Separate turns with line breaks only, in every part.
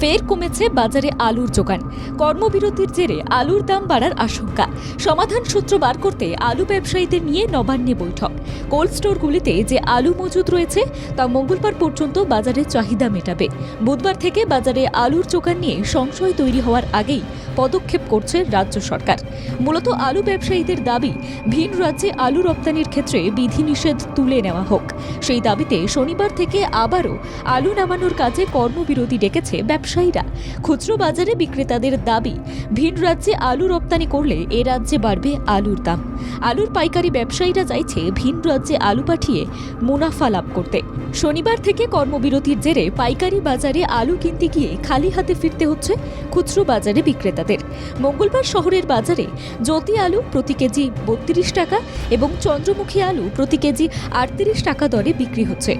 ফের কমেছে বাজারে আলুর যোগান। কর্মবিরতির জেরে আলুর দাম বাড়ার আশঙ্কা। সমাধান সূত্র বার করতে আলু ব্যবসায়ীদের নিয়ে নবান্নে বৈঠক। কোল্ড স্টোরগুলিতে যে আলু মজুদ রয়েছে, তা মঙ্গলবার পর্যন্ত বাজারে চাহিদা মেটাবে। বুধবার থেকে বাজারে আলুর যোগান নিয়ে সংশয় তৈরি হওয়ার আগেই পদক্ষেপ করছে রাজ্য সরকার। মূলত আলু ব্যবসায়ীদের দাবি, ভিন রাজ্যে আলু রপ্তানির ক্ষেত্রে বিধিনিষেধ তুলে নেওয়া হোক। সেই দাবিতে শনিবার থেকে আবারও আলু নামানোর কাজে কর্মবিরতি ডেকেছে ব্যবসায়ীরা। খুচরো বাজারে বিক্রেতাদের দাবি, ভিন রাজ্যে আলু রপ্তানি করলে এ রাজ্যে বাড়বে আলুর দাম। আলুর পাইকারি ব্যবসায়ীরা চাইছে ভিন রাজ্যে আলু পাঠিয়ে মুনাফা লাভ করতে। শনিবার থেকে কর্মবিরতির জেরে পাইকারি বাজারে আলু কিনতে গিয়ে খালি হাতে ফিরতে হচ্ছে খুচরো বাজারে বিক্রেতাদের মঙ্গলবার শহরের বাজারে জ্যোতি আলু প্রতি কেজি বত্রিশ টাকা এবং চন্দ্রমুখী আলু প্রতি কেজি আটত্রিশ টাকা দরে বিক্রি হচ্ছে।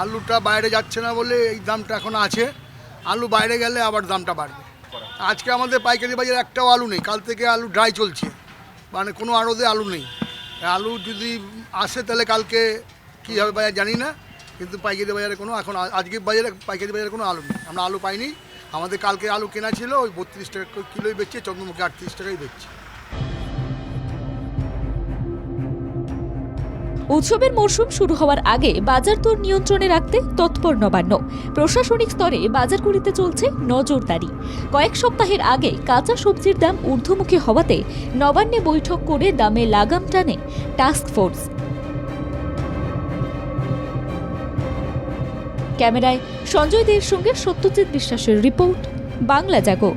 আলুটা বাইরে যাচ্ছে না বলে এই দামটা এখন আছে। আলু বাইরে গেলে আবার দামটা বাড়বে। আজকে আমাদের পাইকারি বাজারে একটাও আলু নেই। কাল থেকে আলু ড্রাই চলছে। মানে কোনো আড়দে আলু নেই। আলু যদি আসে তাহলে কালকে কী হবে বাজার জানি না। কিন্তু পাইকারি বাজারে কোনো এখন আজকে বাজারে পাইকারি বাজারে কোনো আলু নেই। আমরা আলু পাইনি। আমাদের কালকে আলু কেনা ছিল, ওই বত্রিশ টাকা কিলোই বেচছে, চন্দ্রমুখী আটত্রিশ টাকাই বেচছে।
উৎসবের মরশুম শুরু হওয়ার আগে বাজার দর নিয়ন্ত্রণে রাখতে তৎপর নবান্ন। প্রশাসনিক স্তরে বাজারগুলিতে চলছে নজরদারি। কয়েক সপ্তাহের আগে কাঁচা সবজির দাম ঊর্ধ্বমুখী হওয়াতে নবান্নে বৈঠক করে দামে লাগাম টানে টাস্ক ক্যামেরায় সঞ্জয় দের সঙ্গে সত্যজিৎ বিশ্বাসের রিপোর্ট বাংলা জাগো।